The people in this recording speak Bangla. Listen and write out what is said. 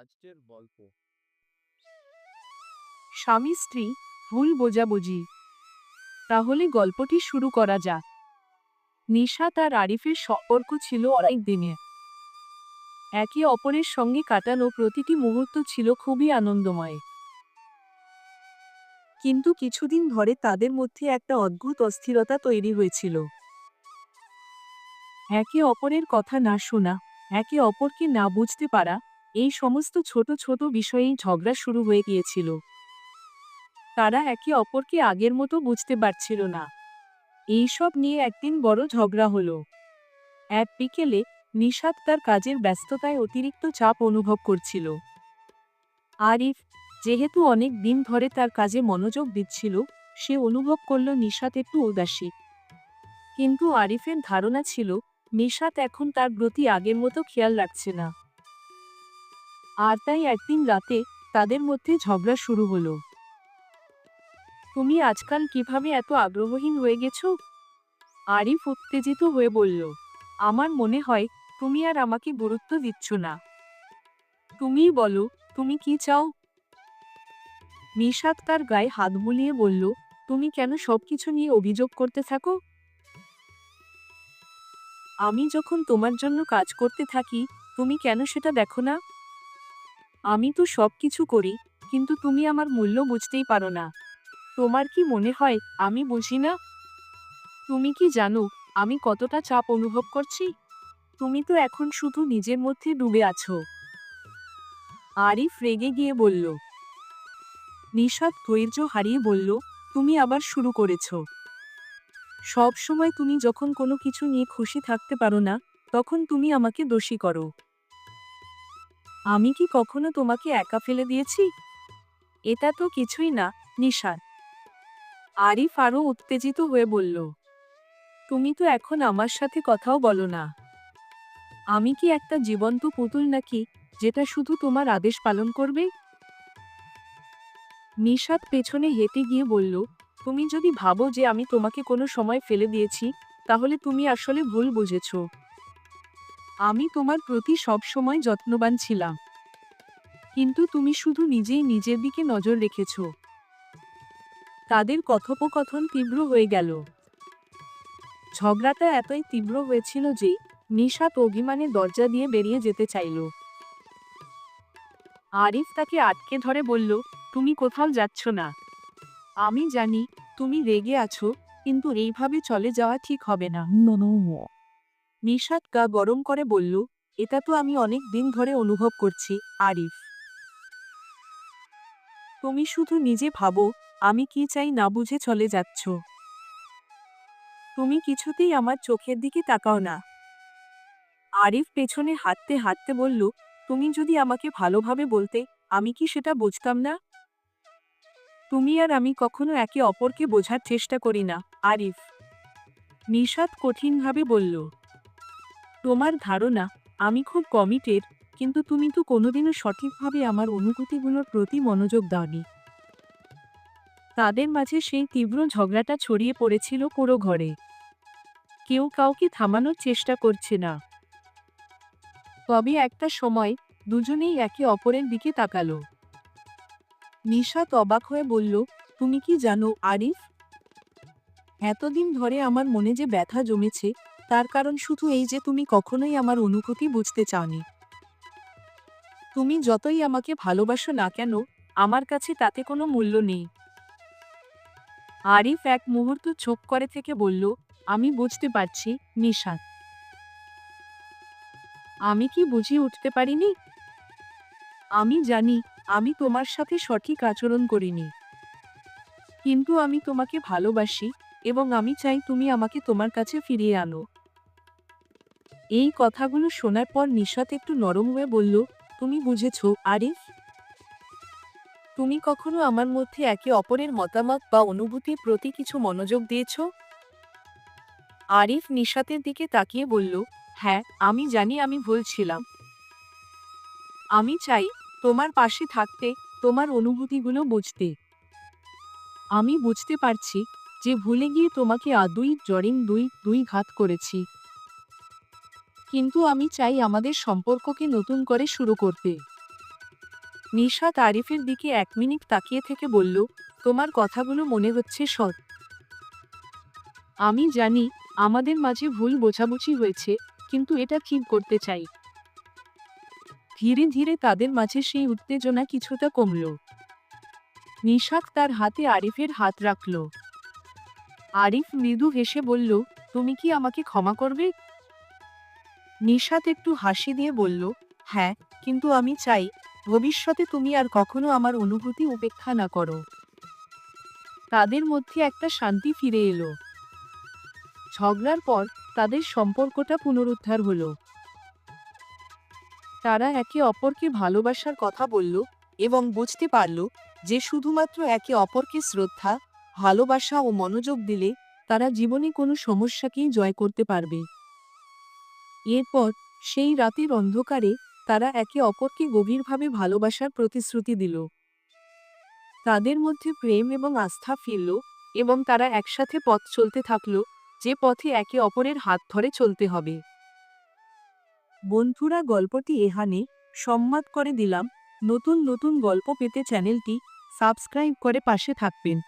আজকের গল্প। স্বামী, স্ত্রী, ভুল বোঝাবুঝি। তাহলে গল্পটি শুরু করা যাক। নিশাত আর আরিফের সম্পর্ক ছিল অনেক দিনে একে অপরের সঙ্গে কাটানো প্রতিটি মুহূর্ত ছিল খুবই আনন্দময়। কিন্তু কিছুদিন ধরে তাদের মধ্যে একটা অদ্ভুত অস্থিরতা তৈরি হয়েছিল। একে অপরের কথা না শোনা, একে অপরকে না বুঝতে পারা এই সমস্ত ছোট ছোট বিষয়েই ঝগড়া শুরু হয়ে গিয়েছিল। তারা একে অপরকে আগের মতো বুঝতে পারছিল না। এইসব নিয়ে একদিন বড় ঝগড়া হলো। এক বিকেলে নিশাত তার কাজের ব্যস্ততায় অতিরিক্ত চাপ অনুভব করছিল। আরিফ, যেহেতু অনেক দিন ধরে তার কাজে মনোযোগ দিচ্ছিল, সে অনুভব করল নিশাত একটু উদাসী। কিন্তু আরিফের ধারণা ছিল, নিশাত এখন তার প্রতি আগের মতো খেয়াল রাখছে না। আর তাই একদিন রাতে তাদের মধ্যে ঝগড়া শুরু হলো। তুমি আজকাল কীভাবে এত আগ্রহহীন হয়ে গেছো? আরিফ উত্তেজিত হয়ে বলল, আমার মনে হয় তুমি আর আমাকে গুরুত্ব দিচ্ছ না। তুমিই বলো, তুমি কি চাও? নিশাত তার গায়ে হাত বুলিয়ে বলল, তুমি কেন সবকিছু নিয়ে অভিযোগ করতে থাকো? আমি যখন তোমার জন্য কাজ করতে থাকি, তুমি কেন সেটা দেখো না? আমি তো সব কিছু করি, কিন্তু তুমি আমার মূল্য বুঝতেই পারো না। তোমার কি মনে হয় আমি বুঝি না? তুমি কি জানো আমি কতটা চাপ অনুভব করছি? তুমি তো এখন শুধু নিজের মধ্যে ডুবে আছো। আরিফ রেগে গিয়ে বলল। নিশাদ ধৈর্য হারিয়ে বলল, তুমি আবার শুরু করেছ। সব সময় তুমি যখন কোনো কিছু নিয়ে খুশি থাকতে পারো না, তখন তুমি আমাকে দোষী করো। আমি কি কখনো তোমাকে একা ফেলে দিয়েছি? এটা তো কিছুই না নিশাদ আরিফ আরও উত্তেজিত হয়ে বলল, তুমি তো এখন আমার সাথে কথাও বলো না। আমি কি একটা জীবন্ত পুতুল নাকি, যেটা শুধু তোমার আদেশ পালন করবে? নিশাত পেছনে হেঁটে গিয়ে বলল, তুমি যদি ভাবো যে আমি তোমাকে কোনো সময় ফেলে দিয়েছি, তাহলে তুমি আসলে ভুল বুঝেছ। আমি তোমার প্রতি সব সময় যত্নবান ছিলাম কিন্তু তুমি শুধু নিজেই নিজের দিকে নজর রেখেছ তাদের কথোপকথন তীব্র হয়ে গেল ঝগড়াটা এতই তীব্র হয়েছিল যে নিশাত অভিমানে দরজা দিয়ে বেরিয়ে যেতে চাইল আরিফ তাকে আটকে ধরে বলল তুমি কোথাও যাচ্ছ না আমি জানি তুমি রেগে আছো কিন্তু এইভাবে চলে যাওয়া ঠিক হবে না নিশাত গা গরম করে বলল, এটা তো আমি অনেক দিন ধরে অনুভব করছি, আরিফ। তুমি শুধু নিজে ভাবো, আমি কি চাই না বুঝে চলে যাচ্ছ। তুমি কিছুতেই আমার চোখের দিকে তাকাও না। আরিফ পেছনে হাঁটতে হাঁটতে বলল, তুমি যদি আমাকে ভালোভাবে বলতে, আমি কি সেটা বুঝতাম না? তুমি আর আমি কখনো একে অপরকে বোঝার চেষ্টা করি না, আরিফ। নিশাত কঠিনভাবে বলল তোমার ধারণা, আমি খুব কমিটেড কিন্তু তুমি তো কোনোদিনও সঠিকভাবে আমার অনুভূতিগুলোর প্রতি মনোযোগ দাওনি। তাদের মাঝে সেই তীব্র ঝগড়াটা ছড়িয়ে পড়েছিল পুরো ঘরে। কেউ কাউকে থামানোর চেষ্টা করছে না। তবে একটা সময়, দুজনেই একে অপরের দিকে তাকালো। নিশাত অবাক হয়ে বলল, তুমি কি জানো আরিফ? এতদিন ধরে আমার মনে যে ব্যথা জমেছে তার কারণ শুধু এই যে তুমি কখনোই আমার অনুভূতি বুঝতে চাওনি। তুমি যতই আমাকে ভালোবাসো না কেন, আমার কাছে তাতে কোনো মূল্য নেই। আরিফ এক মুহূর্ত চোখ করে থেকে বলল, আমি বুঝতে পারছি নিশাত আমি কি বুঝিয়ে উঠতে পারিনি? আমি জানি, আমি তোমার সাথে সঠিক আচরণ করিনি। কিন্তু আমি তোমাকে ভালোবাসি এবং আমি চাই তুমি আমাকে তোমার কাছে ফিরিয়ে আনো। এই কথাগুলো শোনার পর নিশাত একটু নরম হয়ে বলল, তুমি বুঝেছ, আরিফ। তুমি কখনো আমার মধ্যে একে অপরের মতামত বা অনুভূতির প্রতি কিছু মনোযোগ দিয়েছ? আরিফ নিশাতের দিকে তাকিয়ে বলল হ্যাঁ আমি জানি আমি ভুল ছিলাম। আমি চাই তোমার পাশে থাকতে, তোমার অনুভূতিগুলো বুঝতে। আমি বুঝতে পারছি যে ভুলে গিয়ে তোমাকে আদুই জরিন দুই দুই ঘাত করেছি। কিন্তু আমি চাই আমাদের সম্পর্ককে নতুন করে শুরু করতে। নিশাত আরিফের দিকে এক মিনিট তাকিয়ে থেকে বলল, তোমার কথাগুলো মনে হচ্ছে সৎ। আমি জানি আমাদের মাঝে ভুল বোঝাবুঝি হয়েছে, কিন্তু এটা ঠিক করতে চাই। ধীরে ধীরে তাদের মাঝে সেই উত্তেজনা কিছুটা কমল। নিশাক তার হাতে আরিফের হাত রাখল। আরিফ মৃদু হেসে বলল, তুমি কি আমাকে ক্ষমা করবে? নিশাত একটু হাসি দিয়ে বলল হ্যাঁ কিন্তু আমি চাই, ভবিষ্যতে তুমি আর কখনো আমার অনুভূতি উপেক্ষা না করো। তাদের মধ্যে একটা শান্তি ফিরে এলো। ঝগড়ার পর তাদের সম্পর্কটা পুনরুদ্ধার হলো। তারা একে অপরকে ভালোবাসার কথা বলল এবং বুঝতে পারল যে শুধুমাত্র একে অপরকে শ্রদ্ধা, ভালোবাসা ও মনোযোগ দিলে তারা জীবনে কোনো সমস্যাকেই জয় করতে পারবে। এরপর সেই রাতের অন্ধকারে তারা একে অপরকে গভীরভাবে ভালোবাসার প্রতিশ্রুতি দিল। তাদের মধ্যে প্রেম এবং আস্থা ফিরল এবং তারা একসাথে পথ চলতে থাকল, যে পথে একে অপরের হাত ধরে চলতে হবে। বন্ধুরা, গল্পটি এহানে সম্মাদ করে দিলাম। নতুন নতুন গল্প পেতে চ্যানেলটি সাবস্ক্রাইব করে পাশে থাকবেন।